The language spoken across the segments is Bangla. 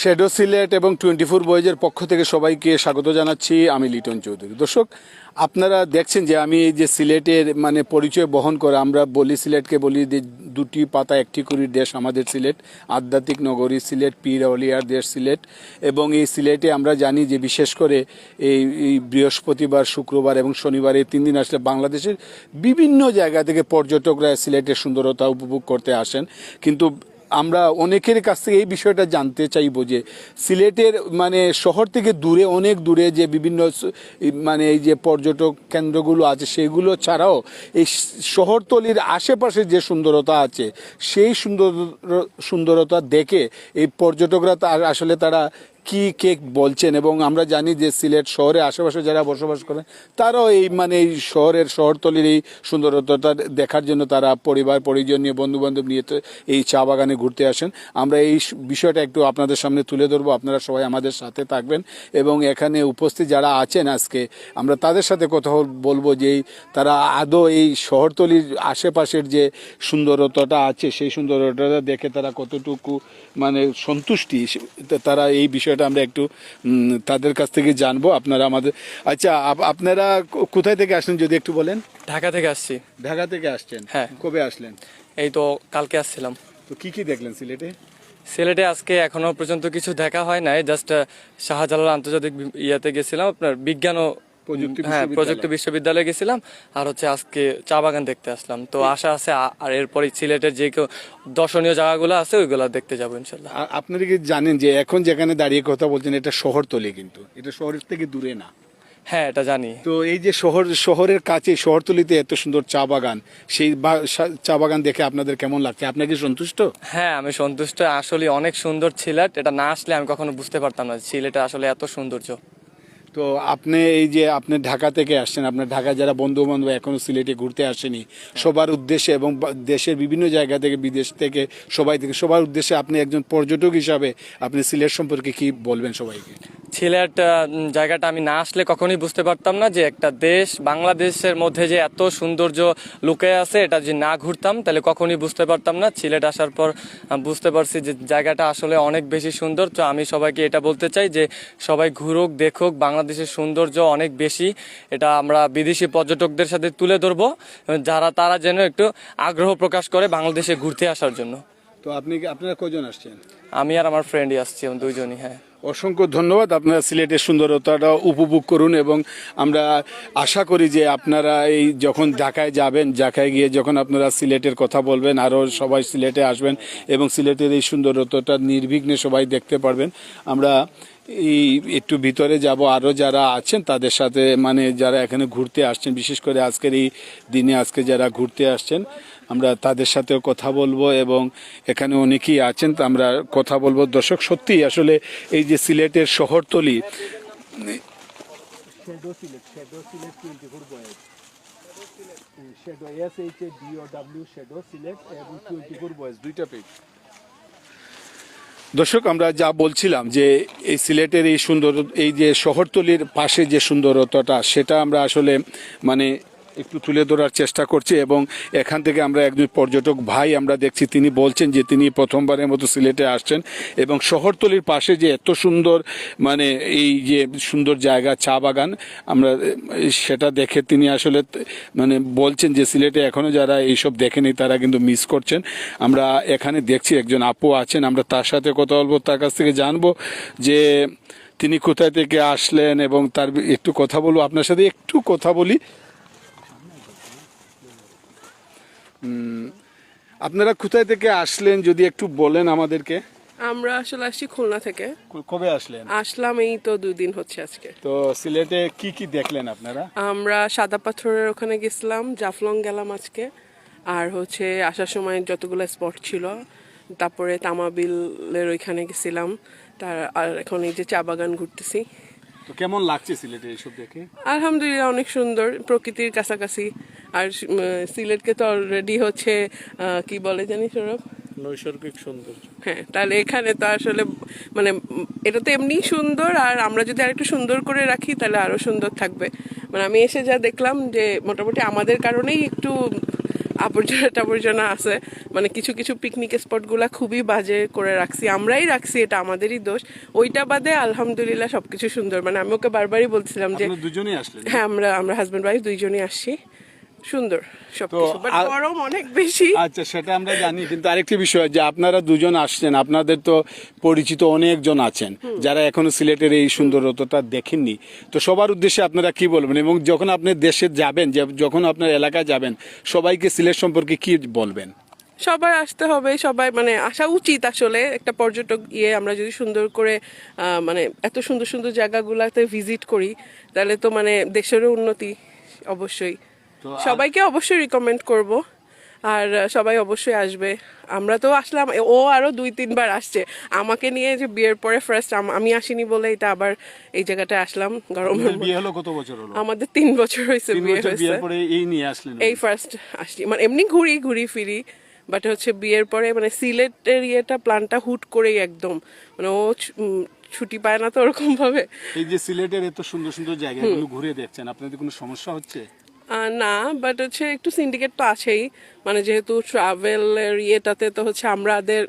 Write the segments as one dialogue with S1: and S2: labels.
S1: শ্যাডো সিলেট এবং টোয়েন্টি ফোর বয়েজের পক্ষ থেকে সবাইকে স্বাগত জানাচ্ছি। আমি লিটন চৌধুরী। দর্শক, আপনারা দেখছেন যে আমি এই যে সিলেটের মানে পরিচয় বহন করে, আমরা বলি সিলেটকে বলি যে দুটি পাতা, একটি কুড়ির দেশ আমাদের সিলেট। আধ্যাত্মিক নগরী সিলেট পীর আউলিয়ার দেশ সিলেট। এবং এই সিলেটে আমরা জানি যে বিশেষ করে এই বৃহস্পতিবার, শুক্রবার এবং শনিবার এই তিন দিন আসলে বাংলাদেশের বিভিন্ন জায়গা থেকে পর্যটকরা সিলেটের সুন্দরতা উপভোগ করতে আসেন। কিন্তু আমরা অনেকের কাছ থেকে এই বিষয়টা জানতে চাইব যে সিলেটের মানে শহর থেকে দূরে, অনেক দূরে যে বিভিন্ন মানে এই যে পর্যটক কেন্দ্রগুলো আছে, সেগুলো ছাড়াও এই শহরতলির আশেপাশে যে সুন্দরতা আছে, সেই সুন্দর, সুন্দরতা দেখে এই পর্যটকরা তার আসলে তারা কি কেক বলছেন? এবং আমরা জানি যে সিলেট শহরে আশেপাশে যারা বসবাস করেন, তারাও এই মানে এই শহরের শহরতলির এই সুন্দরতাটা দেখার জন্য তারা পরিবার, পরিজন নিয়ে বন্ধু বান্ধব নিয়ে তো এই চা বাগানে ঘুরতে আসেন। আমরা এই বিষয়টা একটু আপনাদের সামনে তুলে ধরবো। আপনারা সবাই আমাদের সাথে থাকবেন এবং এখানে উপস্থিত যারা আছেন আজকে, আমরা তাদের সাথে কথা বলব যে তারা আদৌ এই শহরতলির আশেপাশের যে সুন্দরতাটা আছে, সেই সুন্দরতাটা দেখে তারা কতটুকু মানে সন্তুষ্টি তারা এই বিষয়টা আমরা একটু তাদের কাছ থেকে জানব। আপনারা আমাদের আচ্ছা আপ- আপনারা কোথায় থেকে আসলেন যদি একটু বলেন?
S2: ঢাকা থেকে আসছি।
S1: ঢাকা থেকে আসছেন।
S2: হ্যাঁ।
S1: কবে আসলেন?
S2: এই তো কালকে আসছিলাম।
S1: তো কি কি দেখলেন সিলেটে?
S2: সিলেটে আজকে এখনও পর্যন্ত কিছু দেখা হয় নাই জাস্ট শাহজালাল আন্তর্জাতিক ইয়াতে গেছিলাম আপনার বিজ্ঞান ও হ্যাঁ প্রযুক্তি বিশ্ববিদ্যালয়ে গেছিলাম আর হচ্ছে আজকে চা বাগান দেখতে আসলাম। তো আশা আছে আর এরপরে সিলেটের যে কেউ দর্শনীয় জায়গাগুলো আছে ওইগুলো দেখতে যাব ইনশাল্লাহ।
S1: আপনারা কি জানেন যে এখন যেখানে দাঁড়িয়ে কথা বলছেন এটা শহরতলি কিন্তু। এটা শহরের থেকে দূরে না।
S2: হ্যাঁ এটা জানি।
S1: তো এই যে শহর শহরের কাছে শহরতলিতে এত সুন্দর চা বাগান সেই চা বাগান দেখে আপনাদের কেমন লাগছে? আপনার কি সন্তুষ্ট?
S2: হ্যাঁ আমি সন্তুষ্ট। আসলে অনেক সুন্দর সিলেট। এটা না আসলে আমি কখনো বুঝতে পারতাম না সিলেটে আসলে এত সৌন্দর্য।
S1: তো আপনি এই যে আপনি ঢাকা থেকে আসছেন আপনার ঢাকা যারা বন্ধু বান্ধব এখনও সিলেটে ঘুরতে আসেনি সবার উদ্দেশ্যে এবং দেশের বিভিন্ন জায়গা থেকে বিদেশ থেকে সবাই থেকে সবার উদ্দেশ্যে আপনি একজন পর্যটক হিসাবে আপনি সিলেট সম্পর্কে কি বলবেন সবাইকে?
S2: সিলেট জায়গাটা আমি না আসলে কখনোই বুঝতে পারতাম না যে একটা দেশ বাংলাদেশের মধ্যে যে এত সৌন্দর্য লুকিয়ে আছে এটা যে না ঘুরতাম তাহলে কখনোই বুঝতে পারতাম না। সিলেট আসার পর বুঝতে পারছি যে জায়গাটা আসলে অনেক বেশি সুন্দর। তো আমি সবাইকে এটা বলতে চাই যে সবাই ঘুরুক দেখুক বাংলাদেশের সৌন্দর্য অনেক বেশি। এটা আমরা বিদেশি পর্যটকদের সাথে তুলে ধরবো যারা তারা যেন একটু আগ্রহ প্রকাশ করে বাংলাদেশে ঘুরতে আসার জন্য।
S1: তো আপনি আপনারা কজন আসছেন?
S2: আমি আর আমার ফ্রেন্ডই আসছি দুইজনই হ্যাঁ।
S1: অসংখ্য ধন্যবাদ আপনারা সিলেটের সুন্দরতাটা উপভোগ করুন এবং আমরা আশা করি যে আপনারা এই যখন ঢাকায় যাবেন ঢাকায় গিয়ে যখন আপনারা সিলেটের কথা বলবেন আরও সবাই সিলেটে আসবেন এবং সিলেটের এই সুন্দরতাটা নির্বিঘ্নে সবাই দেখতে পারবেন। আমরা একটু ভিতরে যাব। আরও যারা আছেন, তাদের সাথে মানে যারা এখানে ঘুরতে আসছেন, বিশেষ করে আজকের এই দিনে আজকে যারা ঘুরতে আসছেন, আমরা তাদের সাথেও কথা বলব এবং এখানে অনেকেই আছেন আমরা কথা বলব। দর্শক সত্যি আসলে এই যে সিলেটের শহরতলি দর্শক, আমরা যা বলছিলাম যে এই সিলেটের এই সুন্দর, এই যে শহরতলির পাশে যে সুন্দরতাটা, সেটা আমরা আসলে মানে একটু তুলে ধরার চেষ্টা করছি এবং এখান থেকে আমরা একজন পর্যটক ভাই আমরা দেখছি, তিনি বলছেন যে তিনি প্রথমবারের মতো সিলেটে আসছেন এবং শহরতলির পাশে যে এত সুন্দর মানে এই যে সুন্দর জায়গা, চা বাগান, আমরা সেটা দেখে তিনি আসলে মানে বলছেন যে সিলেটে এখনও যারা এইসব দেখেনি তারা কিন্তু মিস করছেন। আমরা এখানে দেখছি একজন আপু আছেন, আমরা তার সাথে কথা বলব, তার কাছ থেকে জানব যে তিনি কোথায় থেকে আসলেন এবং তার একটু কথা বলব। আপনার সাথে একটু কথা বলি। আপনারা কোথায় থেকে আসলেন যদি একটু বলেন আমাদেরকে?
S3: আমরা আসলে আসছি খুলনা থেকে।
S1: কবে আসলেন?
S3: আসলাম এই তো দুই দিন হচ্ছে আজকে।
S1: তো সিলেটে কি কি দেখলেন আপনারা?
S3: আমরা সাদা পাথরের ওখানে গেছিলাম জাফলং গেলাম আজকে। আর হচ্ছে আসার সময় যতগুলো স্পট ছিল তারপরে তামাবিলের ওইখানে গেছিলাম। তার আর এখন এই যে চা বাগান ঘুরতেছি।
S1: তো কেমন লাগছে সিলেটে এইসব দেখে?
S3: আলহামদুলিল্লাহ অনেক সুন্দর প্রকৃতির কাছাকাছি। আর সিলেটকে তো অলরেডি হচ্ছে কি বলে জানি সৌরভ?
S2: নৈসর্গিক সৌন্দর্য।
S3: হ্যাঁ তাহলে এখানে তো আসলে মানে এটা তো এমনি সুন্দর আর আমরা যদি আরেকটু সুন্দর করে রাখি তাহলে আরও সুন্দর থাকবে। মানে আমি এসে যা দেখলাম যে মোটামুটি আমাদের কারণেই একটু আবর্জনা টাবর্জনা আছে। মানে কিছু কিছু পিকনিক স্পটগুলো খুবই বাজে করে রাখছি। আমরাই রাখছি এটা আমাদেরই দোষ। ওইটা বাদে আলহামদুলিল্লাহ সবকিছু সুন্দর। মানে আমি ওকে বারবারই বলছিলাম যে
S1: দুজনেই আসলে
S3: হ্যাঁ আমরা আমরা হাজব্যান্ড ওয়াইফ দুইজনই আসছি। সুন্দর সবকিছু বাট গরম অনেক বেশি।
S1: আচ্ছা সেটা আমরা জানি কিন্তু আরেকটি বিষয় যে আপনারা দুজন আসছেন আপনাদের তো পরিচিত অনেকজন আছেন যারা এখনও সিলেটের এই সুন্দরতাটা দেখেননি। তো সবার উদ্দেশ্যে আপনারা কি বলবেন? এবং যখন আপনি দেশে যাবেন যখন আপনার এলাকায় যাবেন সবাইকে সিলেট সম্পর্কে কি বলবেন?
S3: সবার আসতে হবে সবাই মানে আসা উচিত আসলে। একটা পর্যটক ইয়ে আমরা যদি সুন্দর করে মানে এত সুন্দর সুন্দর জায়গাগুলোতে ভিজিট করি তাহলে তো মানে দেশেরও উন্নতি অবশ্যই। সবাইকে অবশ্যই রিকমেন্ড করব। আর সবাই অবশ্যই আসবে। আমরা তো আসলাম ও আরও দুই তিনবার আসছে। আমাকে নিয়ে যে বিয়ের পরে ফার্স্ট আমি আসিনি বলে এটা আবার এই জায়গাটায় আসলাম
S1: আপনাদের
S3: মধ্যে।
S1: বিয়ে হলো কত বছর হলো?
S3: আমাদের তিন বছর হয়েছে বিয়ে হয়েছে
S1: বিয়ের পরে এই নিয়ে আসলেন
S3: এই ফার্স্ট আসছি। মানে এমনি ঘুরি ঘুরি ফিরি বাট হচ্ছে বিয়ের পরে মানে সিলেটের ইয়েটা প্ল্যানটা হুট করেই একদম। মানে ও ছুটি পায় না তো ওরকম ভাবে
S1: এই যে সিলেটের এত সুন্দর সুন্দর জায়গাগুলো ঘুরে দেখছেন আপনাদের কোনো সমস্যা হচ্ছে?
S3: না বাট হচ্ছে একটু সিন্ডিকেট তো আছেই। মানে যেহেতু ট্রাভেলের ইয়েটাতে তো হচ্ছে আমরাদের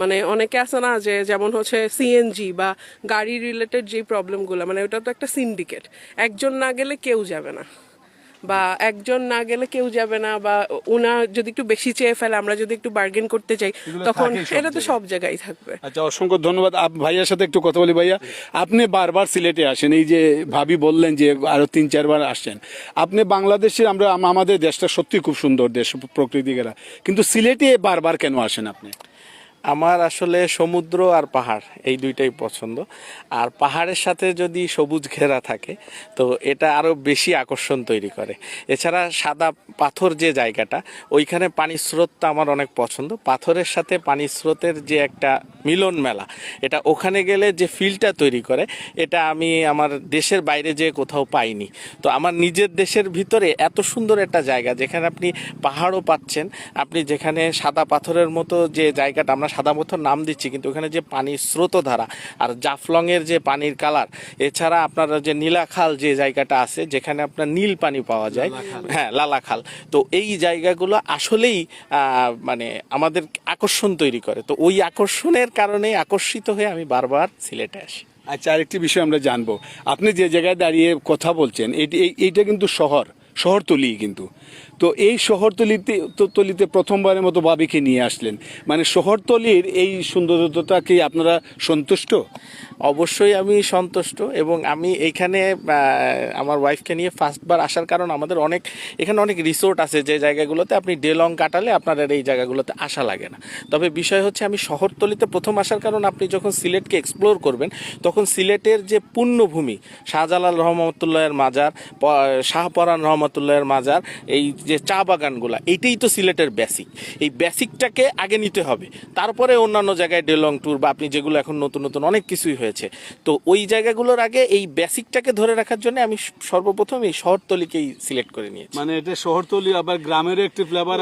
S3: মানে অনেকে আছে না যে যেমন হচ্ছে সিএনজি বা গাড়ি রিলেটেড যে প্রবলেমগুলো মানে ওটা তো একটা সিন্ডিকেট একজন না গেলে কেউ যাবে না। বা একজন না গেলে কেউ যাবে না বা ওনা যদি একটু বেশি চেয়ে ফেলে আমরা যদি একটু বার্গেন করতে চাই তখন এটা তো সব জায়গায় থাকবে।
S1: আচ্ছা অসংখ্য ধন্যবাদ। আপ- ভাইয়ার সাথে একটু কথা বলি ভাইয়া। আপনি বারবার সিলেটে আসেন এই যে ভাবি বললেন যে আরও তিন চারবার আসছেন। আপনি বাংলাদেশের আমরা আমাদের দেশটা সত্যি খুব সুন্দর দেশ প্রকৃতিকেরা কিন্তু সিলেটে বারবার কেন আসেন আপনি?
S4: আমার আসলে সমুদ্র আর পাহাড়, এই দুইটাই পছন্দ। আর পাহাড়ের সাথে যদি সবুজ ঘেরা থাকে, তো এটা আরও বেশি আকর্ষণ তৈরি করে। এছাড়া সাদা পাথর যে জায়গাটা, ওইখানে পানির স্রোতটা আমার অনেক পছন্দ। পাথরের সাথে পানির স্রোতের যে একটা মিলন মেলা, এটা ওখানে গেলে যে ফিলটা তৈরি করে, এটা আমি আমার দেশের বাইরে যে কোথাও পাইনি। তো আমার নিজের দেশের ভিতরে এত সুন্দর একটা জায়গা, যেখানে আপনি পাহাড়ও পাচ্ছেন, আপনি যেখানে সাদা পাথরের মতো যে জায়গাটা, আমরা সাদা পাথর নাম দিচ্ছি কিন্তু ওখানে যে পানির স্রোতধারা আর জাফলংয়ের যে পানির কালার এছাড়া আপনার যে নীলাখাল যে জায়গাটা আছে যেখানে আপনার নীল পানি পাওয়া যায় হ্যাঁ লালাখাল। তো এই জায়গাগুলো আসলেই মানে আমাদের আকর্ষণ তৈরি করে। তো ওই আকর্ষণের কারণে আকর্ষিত হয়ে আমি বারবার সিলেটে আসি।
S1: আচ্ছা আরেকটি বিষয় আমরা জানব। আপনি যে জায়গায় দাঁড়িয়ে কথা বলছেন এটি এই- এইটা কিন্তু শহর শহরতলি কিন্তু। তো এই শহরতলিতে তলিতে প্রথমবারের মতো বাবিকে নিয়ে আসলেন। মানে শহরতলির এই সৌন্দর্যতা কি আপনারা সন্তুষ্ট?
S4: অবশ্যই আমি সন্তুষ্ট এবং আমি এইখানে আহ, আমার ওয়াইফকে নিয়ে ফার্স্টবার আসার কারণ আমাদের অনেক এখানে অনেক রিসোর্ট আছে যে জায়গাগুলোতে আপনি ডে লং কাটালে আপনার এই জায়গাগুলোতে আসা লাগে না। তবে বিষয় হচ্ছে আমি শহরতলিতে প্রথম আসার কারণ আপনি যখন সিলেটকে এক্সপ্লোর করবেন তখন সিলেটের যে পুণ্যভূমি শাহজালাল রহমতুল্লাহের মাজার শাহপরান রহমতুল্লাহের মাজার এই যে চা বাগানগুলা এইটাই তো সিলেটের বেসিক এই বেসিকটাকে আগে নিতে হবে তারপরে অন্যান্য জায়গায় ডেলং ট্যুর বা আপনি যেগুলো এখন নতুন নতুন অনেক কিছুই হয়েছে তো ওই জায়গাগুলোর আগে এই বেসিকটাকে ধরে রাখার জন্য আমি সর্বপ্রথম এই শহরতলিকেই সিলেক্ট করে নিয়েছি
S1: মানে এটা শহরতলি আবার গ্রামের একটি ফ্লেভার.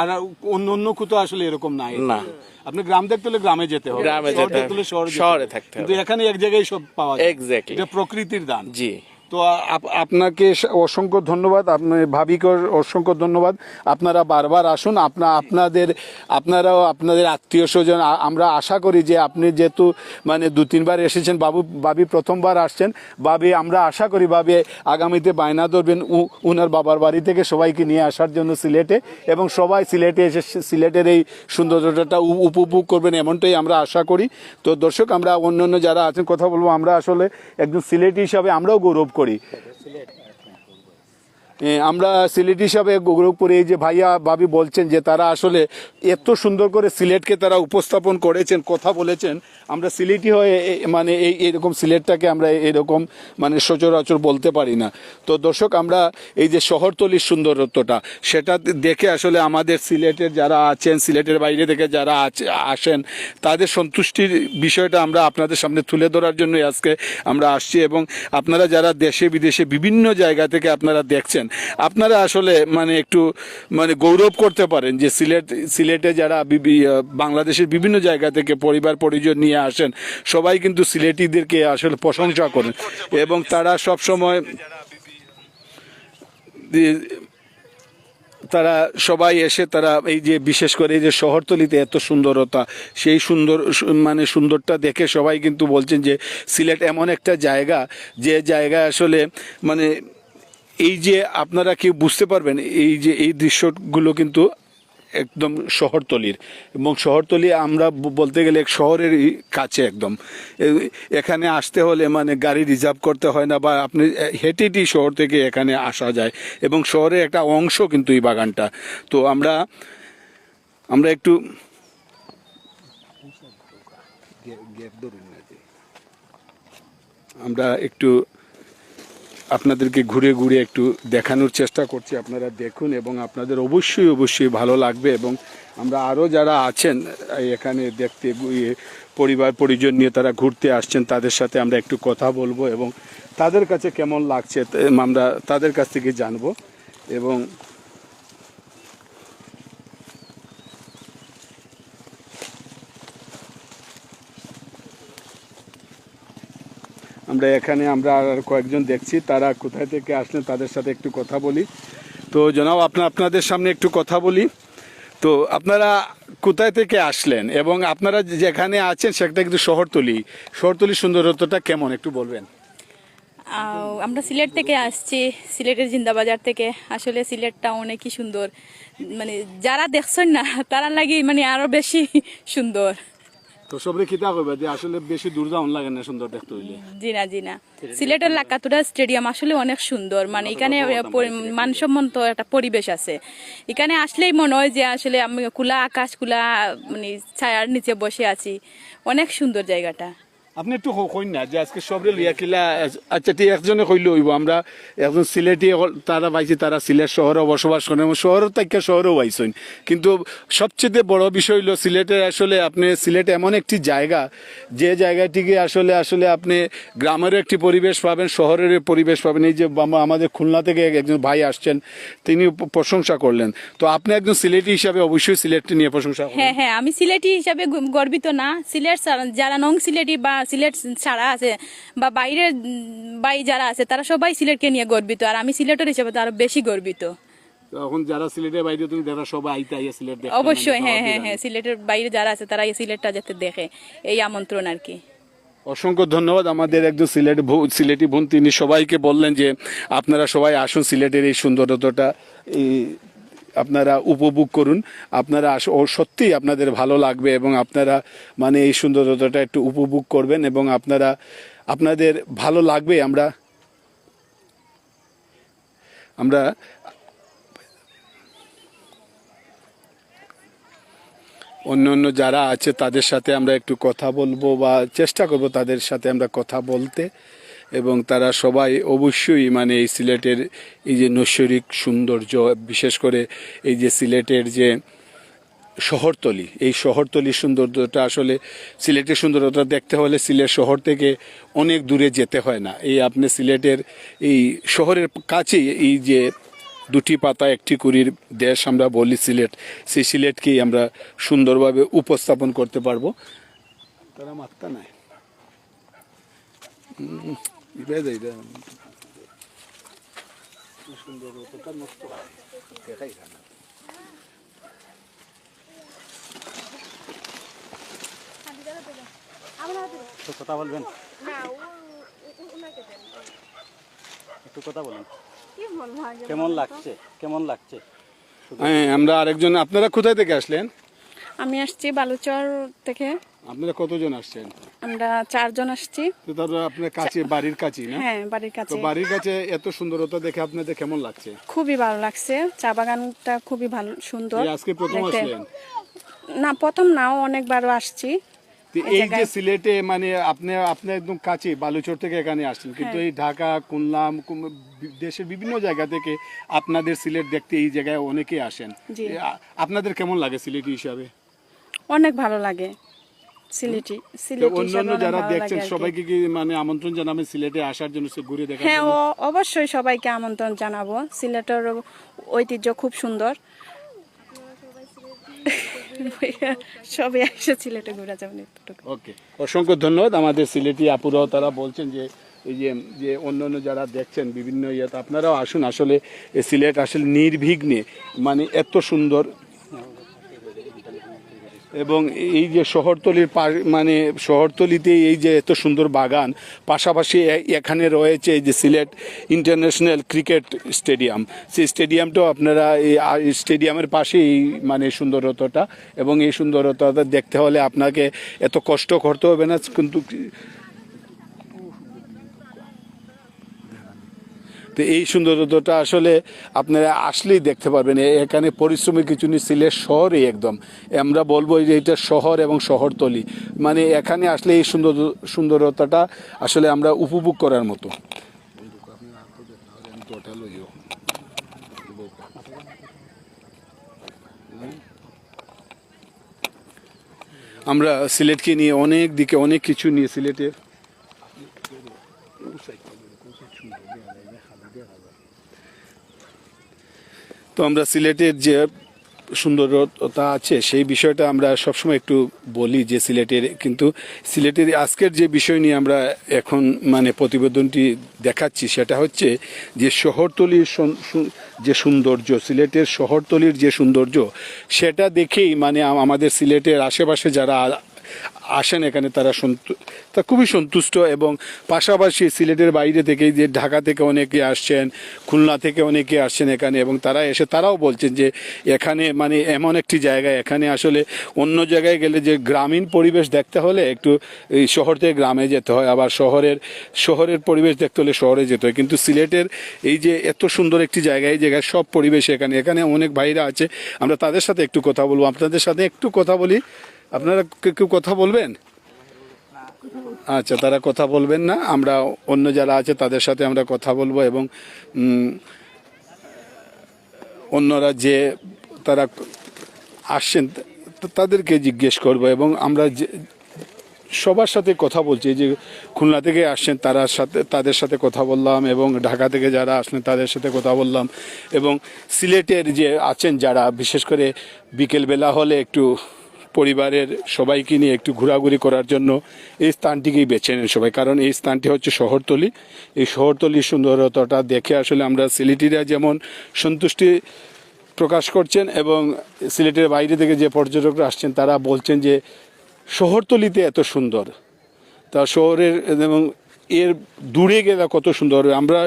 S1: আর অন্য অন্য কোথাও আসলে এরকম নাই
S4: না।
S1: আপনি গ্রাম দেখতে হলে গ্রামে যেতে হবে
S4: গ্রামে
S1: শহর
S4: যেতে
S1: হলে। শহরে
S4: শহরে
S1: হবে।
S4: থাকতে
S1: কিন্তু
S4: হবে।
S1: এখানে এক জায়গায় সব পাওয়া যায়
S4: Exactly.
S1: এটা প্রকৃতির দান
S4: জি
S1: তো আপ- আপনাকে অসংখ্য ধন্যবাদ আপনার ভাবিকে অসংখ্য ধন্যবাদ। আপনারা বারবার আসুন, আপনা, আপনাদের, আপনারাও আপনাদের আত্মীয় স্বজন আমরা আশা করি যে আপনি যেহেতু মানে দু, তিনবার এসেছেন, বাবু বাবি প্রথমবার আসছেন বাবি আমরা আশা করি বাবি আগামীতে বায়না ধরবেন উনার বাবার বাড়ি থেকে সবাইকে নিয়ে আসার জন্য সিলেটে এবং সবাই সিলেটে এসে সিলেটের এই সৌন্দর্যটা উপভোগ করবেন এমনটাই আমরা আশা করি। তো দর্শক, আমরা অন্য অন্য যারা আছেন, কথা বলব, আমরা আসলে একজন সিলেটি হিসাবে আমরাও গৌরব করি। এ, আমরা সিলেট হিসাবে গৌরবপুরে এই যে ভাইয়া ভাবি বলছেন যে তারা আসলে এত সুন্দর করে সিলেটকে তারা উপস্থাপন করেছেন, কথা বলেছেন। আমরা সিলেটি হয়ে মানে এই, এরকম সিলেটটাকে আমরা এরকম মানে সচরাচর বলতে পারি না। তো দর্শক, আমরা এই যে শহরতলির সুন্দরত্বটা, সেটা দেখে আসলে আমাদের সিলেটের যারা আছেন, সিলেটের বাইরে থেকে যারা আসেন, তাদের সন্তুষ্টির বিষয়টা আমরা আপনাদের সামনে তুলে ধরার জন্যই আজকে আমরা আসছি। এবং আপনারা যারা দেশে বিদেশে বিভিন্ন জায়গা থেকে আপনারা দেখছেন আপনারা আসলে মানে একটু মানে গৌরব করতে পারেন যে সিলেট, সিলেটে যারা বাংলাদেশের বিভিন্ন জায়গা থেকে পরিবার, পরিজন নিয়ে আসেন, সবাই কিন্তু সিলেটিদেরকে আসলে প্রশংসা করেন। এবং তারা সব সময় তারা সবাই এসে তারা এই যে বিশেষ করে এই যে শহরতলিতে এত সুন্দরতা, সেই সুন্দর মানে সুন্দরটা দেখে সবাই কিন্তু বলছেন যে সিলেট এমন একটা জায়গা, যে জায়গায় আসলে মানে এই যে আপনারা কি বুঝতে পারবেন এই যে এই দৃশ্যগুলো কিন্তু একদম শহরতলির এবং শহরতলি আমরা বলতে গেলে এক শহরের কাছে একদম। এখানে আসতে হলে মানে গাড়ি রিজার্ভ করতে হয় না বা আপনি এ, হেঁটে শহর থেকে এখানে আসা যায় এবং শহরের একটা অংশ কিন্তু এই বাগানটা। তো আমরা আমরা একটু আমরা একটু আপনাদেরকে ঘুরে ঘুরে একটু দেখানোর চেষ্টা করছি। আপনারা দেখুন এবং আপনাদের অবশ্যই অবশ্যই ভালো লাগবে এবং আমরা আরও যারা আছেন এখানে দেখতে পরিবার, পরিজন নিয়ে তারা ঘুরতে আসছেন, তাদের সাথে আমরা একটু কথা বলব এবং তাদের কাছে কেমন লাগছে আমরা তাদের কাছ থেকে জানব এবং আমরা এখানে আমরা আর কয়েকজন দেখছি, তারা কোথায় থেকে আসলেন তাদের সাথে একটু কথা বলি। তো জনাব আপনার আপনাদের সামনে একটু কথা বলি। তো আপনারা কোথায় থেকে আসলেন এবং আপনারা যেখানে আছেন সেটা কিন্তু শহরতলি। শহরতলির সৌন্দর্যতা কেমন, একটু বলবেন?
S5: আমরা সিলেট থেকে আসছি, সিলেটের জিন্দাবাজার থেকে। আসলে সিলেটটা অনেকই সুন্দর। মানে যারা দেখছেন না, তারা লাগে মানে আরও বেশি সুন্দর।
S1: তো সবরে কিতা করবে যে আসলে বেশি দূর যাওন লাগে না সুন্দর দেখতে হইলে?
S5: জি না জি না। সিলেটের লাকাতুরা স্টেডিয়াম আসলে অনেক সুন্দর। মানে এখানে মানসম্মত একটা পরিবেশ আছে। এখানে আসলেই মনে হয় যে আসলে আমি খোলা আকাশ খোলা মানে ছায়ার নিচে বসে আছি। অনেক সুন্দর জায়গাটা।
S1: আপনি একটু কইন না যে আজকে সবরে লিয়া কিলা আচ্ছা ঠিক একজনে কইলে হইব, আমরা একজন সিলেটি তারা পাইছি, তারা সিলেট শহরে বসবাস করেন এবং শহরের থেকে শহরেও পাইছেন। কিন্তু সবচেয়ে বড় বিষয় হলো সিলেটের আসলে আপনি, সিলেট এমন একটি জায়গা, যে জায়গাটিকে আসলে আসলে আপনি গ্রামেরও একটি পরিবেশ পাবেন, শহরের পরিবেশ পাবেন। এই যে আমাদের খুলনা থেকে একজন ভাই আসছেন, তিনি প্রশংসা করলেন। তো আপনি একজন সিলেটি হিসাবে অবশ্যই সিলেটটি নিয়ে প্রশংসা
S5: হ্যাঁ হ্যাঁ আমি সিলেটি হিসাবে গর্বিত না। সিলেট যারা নং সিলেটি বা সিলেট ছাড়া আছে বা বাইরের বাই যারা আছে তারা সবাই সিলেটকে নিয়ে গর্বিত। আর আমি সিলেটের হিসাবে তো আরও বেশি গর্বিত।
S1: তখন যারা সিলেটের বাইরে তুমি দেখা সবাই আইতে আইয়া সিলেট
S5: অবশ্যই
S1: মানে
S5: হ্যাঁ হ্যাঁ হ্যাঁ সিলেটের বাইরে যারা আছে তারা এই সিলেটটা যাতে দেখে। এই আমন্ত্রণ আর কি।
S1: অসংখ্য ধন্যবাদ। আমাদের একজন সিলেট ভো- সিলেটি বোন তিনি সবাইকে বললেন যে আপনারা সবাই আসুন সিলেটের এই সৌন্দর্যটা এই আপনারা উপভোগ করুন। আপনারা ও সত্যিই আপনাদের ভালো লাগবে এবং আপনারা মানে এই সৌন্দর্যটা একটু উপভোগ করবেন এবং আপনারা, আপনাদের ভালো লাগবে আমরা আমরা অন্য অন্য যারা আছে তাদের সাথে আমরা একটু কথা বলব বা চেষ্টা করব তাদের সাথে আমরা কথা বলতে। এবং তারা সবাই অবশ্যই মানে এই সিলেটের এই যে নৈসর্গিক সৌন্দর্য, বিশেষ করে এই যে সিলেটের যে শহরতলি, এই শহরতলির সৌন্দর্যটা আসলে সিলেটের সৌন্দর্যতা দেখতে হলে সিলেট শহর থেকে অনেক দূরে যেতে হয় না। এই আপনি সিলেটের এই শহরের কাছেই এই যে দুটি পাতা, একটি কুড়ির দেশ আমরা বলি সিলেট, সেই সিলেটকেই আমরা সুন্দরভাবে উপস্থাপন করতে পারব। তারা মাত্রা নাই। উম, ইবে যাই রে। সৌন্দর্যতা নষ্ট হয়। দেখাই না।
S6: একটু কথা বলবেন একটু কথা বলেন কেমন লাগছে কেমন লাগছে
S1: হ্যাঁ আমরা আরেকজন আপনারা কোথায় থেকে আসলেন
S7: আমি আসছি বালুচর থেকে
S1: আপনারা কতজন আসছেন?
S7: আমরা চারজন আসছি।
S1: তো আপনার কাছে বাড়ির কাছেই না?
S7: হ্যাঁ বাড়ির
S1: তো
S7: কাছে।
S1: বাড়ির কাছে এত সুন্দরতা দেখে আপনাদের কেমন লাগছে?
S7: খুবই ভালো লাগছে। চা বাগানটা খুবই ভালো সুন্দর।
S1: আজকে প্রথম আসলেন?
S7: না প্রথম নাও অনেকবারও আসছি। এই
S1: যে সিলেটে মানে আপনি আপনি একদম কাছে বালুচর থেকে এখানে আসছেন। কিন্তু
S7: হ্যাঁ।
S1: এই ঢাকা কুনলাম দেশের বিভিন্ন জায়গা থেকে আপনাদের সিলেট দেখতে এই জায়গায় অনেকেই আসেন। আপনাদের কেমন লাগে সিলেট হিসাবে?
S7: অনেক ভালো লাগে। সিলেটি সিলেটি
S1: অন্যান্য যারা দেখছেন। সবাইকে কি মানে আমন্ত্রণ জানাবেন সিলেটে আসার জন্য ঘুরে দেখার
S7: হ্যাঁ ও অবশ্যই সবাইকে আমন্ত্রণ জানাব। সিলেটের ঐতিহ্য খুব সুন্দর। সবাই এসে সিলেটে ঘুরে যাবেন
S1: ওকে। অসংখ্য ধন্যবাদ। আমাদের সিলেটি আপুরাও তারা বলছেন যে এই যে যে অন্য অন্য যারা দেখছেন বিভিন্ন ইয়েতে আপনারাও আসুন। আসলে সিলেট আসলে নির্বিঘ্নে মানে এত সুন্দর এবং এই যে শহরতলির মানে শহরতলিতে এই যে এত সুন্দর বাগান, পাশাপাশি এখানে রয়েছে এই যে সিলেট ইন্টারন্যাশনাল ক্রিকেট স্টেডিয়াম। সেই স্টেডিয়ামটাও আপনারা এই স্টেডিয়ামের পাশেই মানে সুন্দরতাটা এবং এই সুন্দরতাটা দেখতে হলে আপনাকে এত কষ্ট করতে হবে না, কিন্তু তো এই সৌন্দর্যটা আসলে আপনারা আসলেই দেখতে পারবেন। এখানে পরিশ্রমের কিছু নেই, সিলেট শহরই একদম। আমরা বলব যে এটা শহর এবং শহরতলি। মানে এখানে আসলে এই সুন্দর, সুন্দরতাটা আসলে আমরা উপভোগ করার মতো। আমরা সিলেটকে নিয়ে অনেক দিকে অনেক কিছু নিয়ে সিলেটের তো আমরা সিলেটের যে সুন্দরতা আছে, সেই বিষয়টা আমরা সবসময় একটু বলি যে সিলেটের, কিন্তু সিলেটের আজকের যে বিষয় নিয়ে আমরা এখন মানে প্রতিবেদনটি দেখাচ্ছি, সেটা হচ্ছে যে শহরতলির যে সৌন্দর্য, সিলেটের শহরতলির যে সৌন্দর্য, সেটা দেখেই মানে আমাদের সিলেটের আশেপাশে যারা আসেন এখানে তারা তা খুবই সন্তুষ্ট এবং পাশাপাশি সিলেটের বাইরে থেকে যে ঢাকা থেকে অনেকে আসছেন, খুলনা থেকে অনেকে আসছেন এখানে এবং তারা এসে তারাও বলছেন যে এখানে মানে এমন একটি জায়গা, এখানে আসলে অন্য জায়গায় গেলে যে গ্রামীণ পরিবেশ দেখতে হলে একটু এই শহর থেকে গ্রামে যেতে হয়, আবার শহরের শহরের পরিবেশ দেখতে হলে শহরে যেতে হয়। কিন্তু সিলেটের এই যে এত সুন্দর একটি জায়গা, এই জায়গায় সব পরিবেশ এখানে এখানে অনেক ভাইরা আছে। আমরা তাদের সাথে একটু কথা বলব। আপনাদের সাথে একটু কথা বলি। আপনারা কেউ কথা বলবেন? আচ্ছা তারা কথা বলবেন না। আমরা অন্য যারা আছে, তাদের সাথে আমরা কথা বলব এবং অন্যরা যে তারা আসছেন তাদেরকে জিজ্ঞেস করব এবং আমরা যে, সবার সাথে কথা বলছি। যে খুলনা থেকে আসছেন, তারা সাথে, তাদের সাথে কথা বললাম এবং ঢাকা থেকে যারা আসলেন, তাদের সাথে কথা বললাম এবং সিলেটের যে আছেন যারা, বিশেষ করে বিকেলবেলা হলে একটু পরিবারের সবাইকে নিয়ে একটু ঘোরাঘুরি করার জন্য এই স্থানটিকেই বেছে নেন সবাই। কারণ এই স্থানটি হচ্ছে শহরতলি। এই শহরতলির সুন্দরতাটা দেখে আসলে আমরা সিলেটিরা যেমন সন্তুষ্টি প্রকাশ করছেন এবং সিলেটের বাইরে থেকে যে পর্যটকরা আসছেন, তারা বলছেন যে শহরতলিতে এত সুন্দর। তা শহরের এবং এর দূরে গেলে কত সুন্দর। হবে আমরা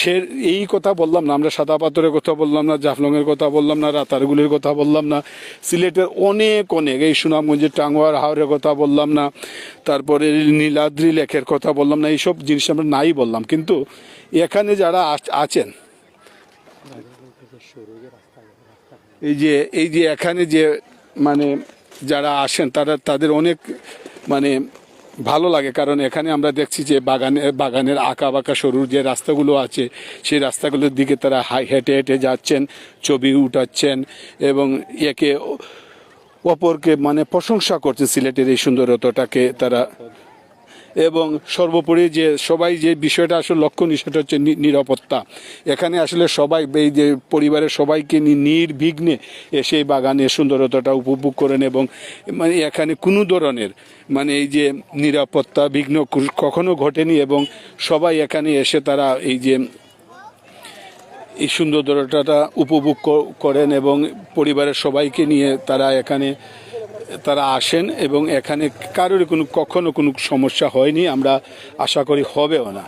S1: সে এই কথা বললাম না, আমরা সাদা পাথরের কথা বললাম না, জাফলংয়ের কথা বললাম না, রাতারগুলির কথা বললাম না, সিলেটের অনেক অনেক, এই সুনামগঞ্জের টাঙ্গুয়ার হাওরের কথা বললাম না, তারপরে নীলাদ্রি লেখের কথা বললাম না, এইসব জিনিস আমরা নাই বললাম। কিন্তু এখানে যারা আছেন, এই যে এই যে এখানে যে মানে যারা আসেন, তারা, তাদের অনেক মানে ভালো লাগে, কারণ এখানে আমরা দেখছি যে বাগানে, বাগানের আঁকা বাঁকা সরুর যে রাস্তাগুলো আছে, সেই রাস্তাগুলোর দিকে তারা হাই, হেঁটে হেঁটে যাচ্ছেন, ছবি উঠাচ্ছেন এবং একে অপরকে মানে প্রশংসা করছে সিলেটের এই সুন্দরতাটাকে তারা এবং সর্বোপরি যে সবাই যে বিষয়টা আসলে লক্ষণীয়, সেটা হচ্ছে নিরাপত্তা। এখানে আসলে সবাই, এই যে পরিবারের সবাইকে নির্বিঘ্নে এসে এই বাগানের সুন্দরতাটা উপভোগ করেন এবং মানে এখানে কোনো ধরনের মানে এই যে নিরাপত্তা বিঘ্ন কখনো ঘটেনি এবং সবাই এখানে এসে তারা এই যে এই সুন্দরতাটা উপভোগ করেন এবং পরিবারের সবাইকে নিয়ে তারা এখানে তারা আসেন এবং এখানে কারোর কোনো, কখনো কোনো সমস্যা হয়নি, আমরা আশা করি হবেও না।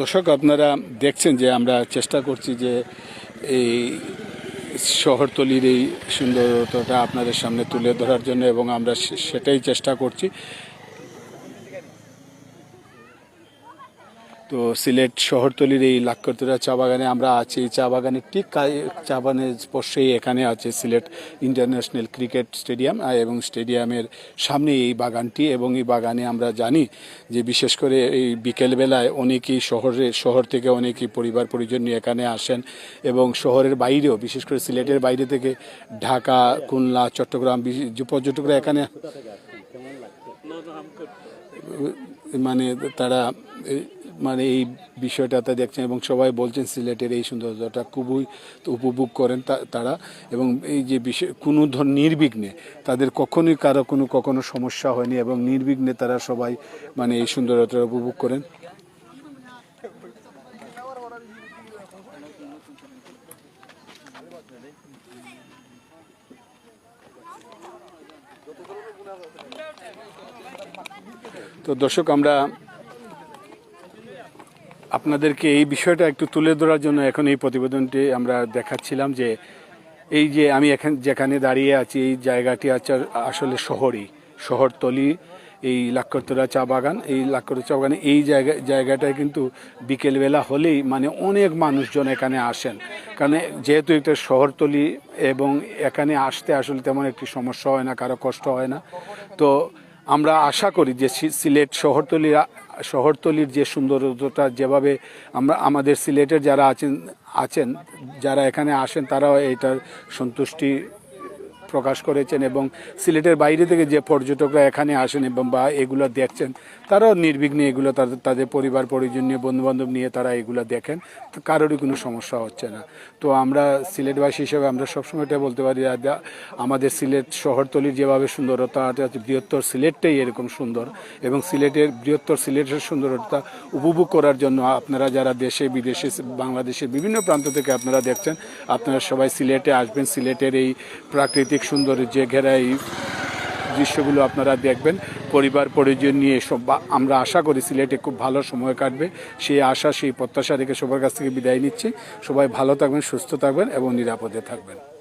S1: দর্শক, আপনারা দেখছেন যে আমরা চেষ্টা করছি যে এই শহরতলির এই সুন্দরতাটা আপনাদের সামনে তুলে ধরার জন্য এবং আমরা সেটাই চেষ্টা করছি। তো সিলেট শহরতলির এই লাক্ষতরা চা বাগানে আমরা আছি। এই চা বাগানের ঠিক চা বাগানের স্পর্শেই এখানে আছে সিলেট ইন্টারন্যাশনাল ক্রিকেট স্টেডিয়াম এবং স্টেডিয়ামের সামনে এই বাগানটি, এবং এই বাগানে আমরা জানি যে বিশেষ করে এই বিকেলবেলায় অনেকেই শহরে শহর থেকে অনেকেই পরিবার পরিজন নিয়ে এখানে আসেন, এবং শহরের বাইরেও, বিশেষ করে সিলেটের বাইরে থেকে ঢাকা, খুলনা, চট্টগ্রাম পর্যটকরা এখানে মানে তারা মানে এই বিষয়টাতে দেখছেন এবং সবাই বলছেন সিলেটের এই সৌন্দর্যটা খুবই উপভোগ করেন তারা এবং এই যে বিষয়, কোনো ধর, নির্বিঘ্নে তাদের কখনোই কারও কোনো, কখনো সমস্যা হয়নি এবং নির্বিঘ্নে তারা সবাই মানে এই সৌন্দর্যটা উপভোগ করেন। তো দর্শক, আমরা আপনাদেরকে এই বিষয়টা একটু তুলে ধরার জন্য এখন এই প্রতিবেদনটি আমরা দেখাচ্ছিলাম যে এই যে আমি এখন, যেখানে দাঁড়িয়ে আছি, এই জায়গাটি আছে আসলে শহরই, শহরতলি, এই লাক্ষরতলা চা বাগান, এই লাক্ষরতলা চা বাগানে এই জায়গা, জায়গাটায় কিন্তু বিকেলবেলা হলেই মানে অনেক মানুষজন এখানে আসেন। কারণ যেহেতু একটা শহরতলি এবং এখানে আসতে আসলে তেমন একটি সমস্যা হয় না, কারও কষ্ট হয় না। তো আমরা আশা করি যে সিলেট শহরতলির শহরতলির যে সৌন্দর্যটা যেভাবে আমরা, আমাদের সিলেটের যারা আছেন আছেন, যারা এখানে আসেন, তারাও এটার সন্তুষ্টি প্রকাশ করেছেন এবং সিলেটের বাইরে থেকে যে পর্যটকরা এখানে আসেন এবং বা এগুলো দেখছেন, তারাও নির্বিঘ্নে এগুলো তাদের তাদের পরিবার, পরিজন নিয়ে, বন্ধুবান্ধব নিয়ে তারা এগুলো দেখেন। কারোরই কোনো সমস্যা হচ্ছে না। তো আমরা সিলেটবাসী হিসেবে আমরা সবসময় এটা বলতে পারি আমাদের সিলেট শহরতলির যেভাবে সুন্দরতা বৃহত্তর সিলেটটাই এরকম সুন্দর এবং সিলেটের বৃহত্তর সিলেটের সুন্দরতা উপভোগ করার জন্য আপনারা যারা দেশে, বিদেশে, বাংলাদেশের বিভিন্ন প্রান্ত থেকে আপনারা দেখছেন, আপনারা সবাই সিলেটে আসবেন। সিলেটের এই প্রাকৃতিক সুন্দর যে ঘেরা এই দৃশ্যগুলো আপনারা দেখবেন, পরিবার পরিজন নিয়ে সব আমরা আশা করি সিলেটে খুব ভালো সময় কাটবে। সেই আশা, সেই প্রত্যাশা রেখে সবার কাছ থেকে বিদায় নিচ্ছি। সবাই ভালো থাকবেন, সুস্থ থাকবেন এবং নিরাপদে থাকবেন।